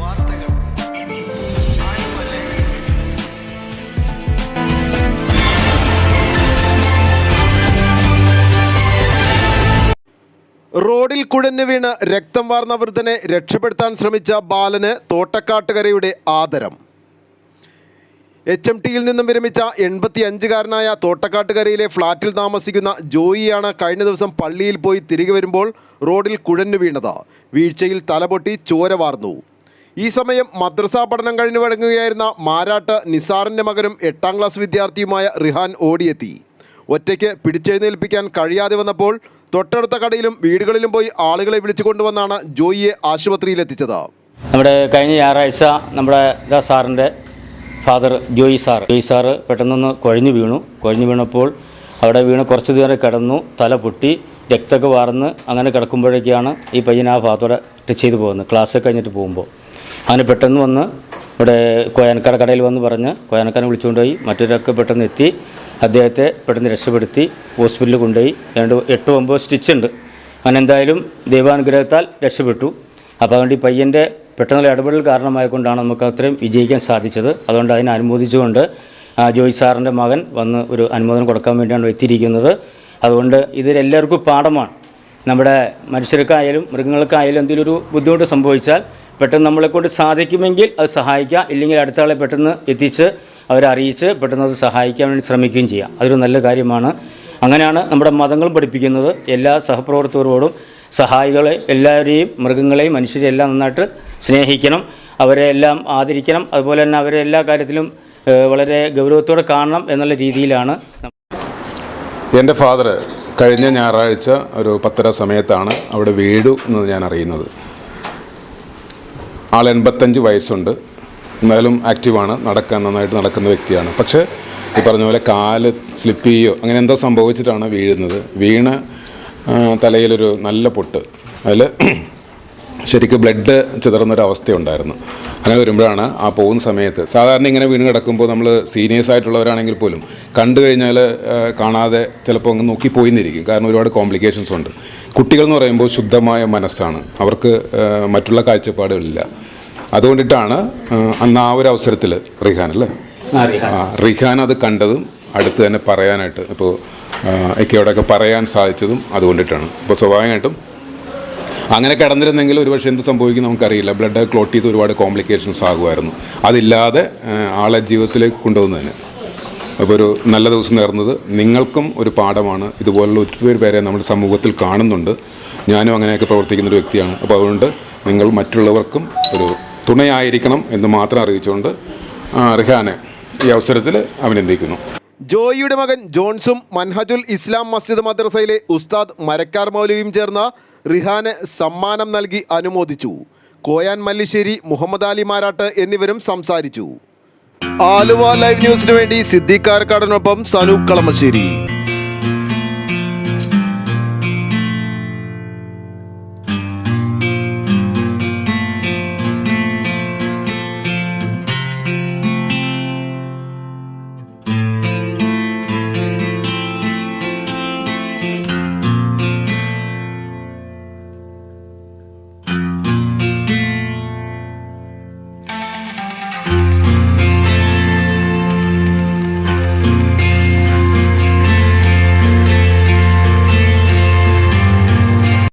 വാർത്തകൾ ഇനി റോഡിൽ കുഴഞ്ഞു വീണ് രക്തം വാർന്ന വൃദ്ധനെ രക്ഷപ്പെടുത്താൻ ശ്രമിച്ച ബാലന് തോട്ടക്കാട്ടുകരയുടെ ആദരം. എച്ച് എം ടിയിൽ നിന്നും വിരമിച്ച എൺപത്തി അഞ്ചുകാരനായ തോട്ടക്കാട്ടുകരയിലെ ഫ്ളാറ്റിൽ താമസിക്കുന്ന ജോയിയാണ് കഴിഞ്ഞ ദിവസം പള്ളിയിൽ പോയി തിരികെ വരുമ്പോൾ റോഡിൽ കുഴഞ്ഞു വീണത്. വീഴ്ചയിൽ തലപൊട്ടി ചോര വാർന്നു. ഈ സമയം മദ്രസ പഠനം കഴിഞ്ഞു വഴങ്ങുകയായിരുന്ന മാരാട്ട് നിസാറിന്റെ മകനും എട്ടാം ക്ലാസ് വിദ്യാർത്ഥിയുമായ റിഹാൻ ഓടിയെത്തി. ഒറ്റയ്ക്ക് പിടിച്ചെഴുന്നേൽപ്പിക്കാൻ കഴിയാതെ വന്നപ്പോൾ തൊട്ടടുത്ത കടയിലും വീടുകളിലും പോയി ആളുകളെ വിളിച്ചു കൊണ്ടുവന്നാണ് ജോയിയെ ആശുപത്രിയിലെത്തിച്ചത്. നമ്മുടെ കഴിഞ്ഞ ഞായറാഴ്ച നമ്മുടെ സാറിന്റെ father Joy sir Joy sir പെട്ടെന്നൊന്ന് കുഴഞ്ഞു വീണു. കുഴഞ്ഞു വീണപ്പോൾ അവിടെ വീണ് കുറച്ച് ദൂരം കിടന്നു തല പൊട്ടി രക്തമൊക്കെ വാർന്ന് അങ്ങനെ കിടക്കുമ്പോഴേക്കാണ് ഈ പയ്യൻ ആ ഭാഗത്തോടെ ടച്ച് ചെയ്ത് പോകുന്നത്. ക്ലാസ് കഴിഞ്ഞിട്ട് പോകുമ്പോൾ. അങ്ങനെ പെട്ടെന്ന് വന്ന് ഇവിടെ കോയാനക്കാട് കടയിൽ വന്ന് പറഞ്ഞ് കോയാനക്കാരനെ വിളിച്ചുകൊണ്ടുപോയി മറ്റൊരൊക്കെ പെട്ടെന്ന് എത്തി. അദ്ദേഹത്തെ പെട്ടെന്ന് രക്ഷപ്പെടുത്തി ഹോസ്പിറ്റലിൽ കൊണ്ടുപോയി. രണ്ട് എട്ട് ഒമ്പത് സ്റ്റിച്ച് ഉണ്ട്. അങ്ങനെ എന്തായാലും ദൈവാനുഗ്രഹത്താൽ രക്ഷപ്പെട്ടു. അപ്പോൾ അതുകൊണ്ട് ഈ പയ്യന്റെ പെട്ടെന്നുള്ള ഇടപെടൽ കാരണമായതുകൊണ്ടാണ് നമുക്ക് അത്രയും വിജയിക്കാൻ സാധിച്ചത്. അതുകൊണ്ട് അതിനെ അനുമോദിച്ചുകൊണ്ട് ജോയ് സാറിന്റെ മകൻ വന്ന് ഒരു അനുമോദനം കൊടുക്കാൻ വേണ്ടിയാണ് എത്തിയിരിക്കുന്നത്. അതുകൊണ്ട് ഇതിലെല്ലാവർക്കും പാഠമാണ്. നമ്മുടെ മനുഷ്യർക്കായാലും മൃഗങ്ങൾക്കായാലും എന്തെങ്കിലും ഒരു ബുദ്ധിമുട്ട് സംഭവിച്ചാൽ പെട്ടെന്ന് നമ്മളെക്കൊണ്ട് സാധിക്കുമെങ്കിൽ അത് സഹായിക്കുക ഇല്ലെങ്കിൽ അടുത്ത ആളെ പെട്ടെന്ന് എത്തിച്ച് അവരെ അറിയിച്ച് പെട്ടെന്ന് അത് സഹായിക്കാൻ വേണ്ടി ശ്രമിക്കുകയും ചെയ്യാം. അതൊരു നല്ല കാര്യമാണ്. അങ്ങനെയാണ് നമ്മുടെ മതങ്ങളും പഠിപ്പിക്കുന്നത്. എല്ലാ സഹപ്രവർത്തകരോടും സഹായികളെ എല്ലാവരെയും മൃഗങ്ങളെയും മനുഷ്യരെയും എല്ലാം നന്നായിട്ട് സ്നേഹിക്കണം. അവരെ എല്ലാം ആദരിക്കണം. അതുപോലെ തന്നെ അവരെ എല്ലാ കാര്യത്തിലും വളരെ ഗൗരവത്തോടെ കാണണം എന്നുള്ള രീതിയിലാണ് എന്റെ ഫാദർ കഴിഞ്ഞ ഞായറാഴ്ച ഒരു പത്തര സമയത്താണ് അവിടെ വീടു എന്ന് ഞാൻ അറിയുന്നത്. ആൾ എൺപത്തഞ്ച് വയസ്സുണ്ട്. എന്നാലും ആക്റ്റീവാണ്. നടക്കാൻ നന്നായിട്ട് നടക്കുന്ന വ്യക്തിയാണ്. പക്ഷേ ഈ പറഞ്ഞ പോലെ കാൽ സ്ലിപ്പ് ചെയ്യുകയോ അങ്ങനെ എന്തോ സംഭവിച്ചിട്ടാണ് വീഴുന്നത്. വീണ് തലയിലൊരു നല്ല പൊട്ട്. അതിൽ ശരിക്കും ബ്ലഡ് ചിതറുന്നൊരവസ്ഥയുണ്ടായിരുന്നു. അങ്ങനെ വരുമ്പോഴാണ് ആ പോകുന്ന സമയത്ത് സാധാരണ ഇങ്ങനെ വീണ് കിടക്കുമ്പോൾ നമ്മൾ സീനിയേഴ്സ് ആയിട്ടുള്ളവരാണെങ്കിൽ പോലും കണ്ടു കഴിഞ്ഞാൽ കാണാതെ ചിലപ്പോൾ അങ്ങ് നോക്കി പോയിന്നിരിക്കും. കാരണം ഒരുപാട് കോംപ്ലിക്കേഷൻസ് ഉണ്ട്. കുട്ടികൾ എന്ന് പറയുമ്പോൾ ശുദ്ധമായ മനസ്സാണ്. അവർക്ക് മറ്റുള്ള കാഴ്ചപ്പാടുകളില്ല. അതുകൊണ്ടിട്ടാണ് അന്ന് ആ ഒരു അവസരത്തിൽ റിഹാൻ അല്ലേ? റിഹാൻ. അത് കണ്ടതും അടുത്ത് തന്നെ പറയാനായിട്ട് ഇപ്പോൾ ഒക്കെയോടൊക്കെ പറയാൻ സാധിച്ചതും അതുകൊണ്ടിട്ടാണ്. ഇപ്പോൾ സ്വാഭാവികമായിട്ടും അങ്ങനെ കിടന്നിരുന്നെങ്കിൽ ഒരുപക്ഷെ എന്ത് സംഭവിക്കും നമുക്കറിയില്ല. ബ്ലഡ് ക്ലോട്ട് ചെയ്ത് ഒരുപാട് കോംപ്ലിക്കേഷൻസ് ആകുമായിരുന്നു. അതില്ലാതെ ആളെ ജീവിതത്തിലേക്ക് കൊണ്ടുവന്നതിന് അപ്പോൾ ഒരു നല്ല ദിവസം നേർന്നത്. നിങ്ങൾക്കും ഒരു പാഠമാണ്. ഇതുപോലുള്ള ഒത്തിരി പേരെ നമ്മുടെ സമൂഹത്തിൽ കാണുന്നുണ്ട്. ഞാനും അങ്ങനെയൊക്കെ പ്രവർത്തിക്കുന്ന ഒരു വ്യക്തിയാണ്. അപ്പോൾ അതുകൊണ്ട് നിങ്ങൾ മറ്റുള്ളവർക്കും ഒരു തുണയായിരിക്കണം എന്ന് മാത്രം അറിയിച്ചുകൊണ്ട് റിഹാനെ ഈ അവസരത്തിൽ അഭിനന്ദിക്കുന്നു. ജോയിയുടെ മകൻ ജോൺസും മൻഹജുൽ ഇസ്ലാം മസ്ജിദ് മദ്രസയിലെ ഉസ്താദ് മരക്കാർ മൗലവിയും ചേർന്ന റിഹാന് സമ്മാനം നൽകി അനുമോദിച്ചു. കോയാൻ മല്ലിശ്ശേരി മുഹമ്മദ് അലി മാരാട്ട് എന്നിവരും സംസാരിച്ചു. ആലുവ ലൈവ് ന്യൂസിന് വേണ്ടി സിദ്ദീഖ് സനൂപ് കളമശ്ശേരി.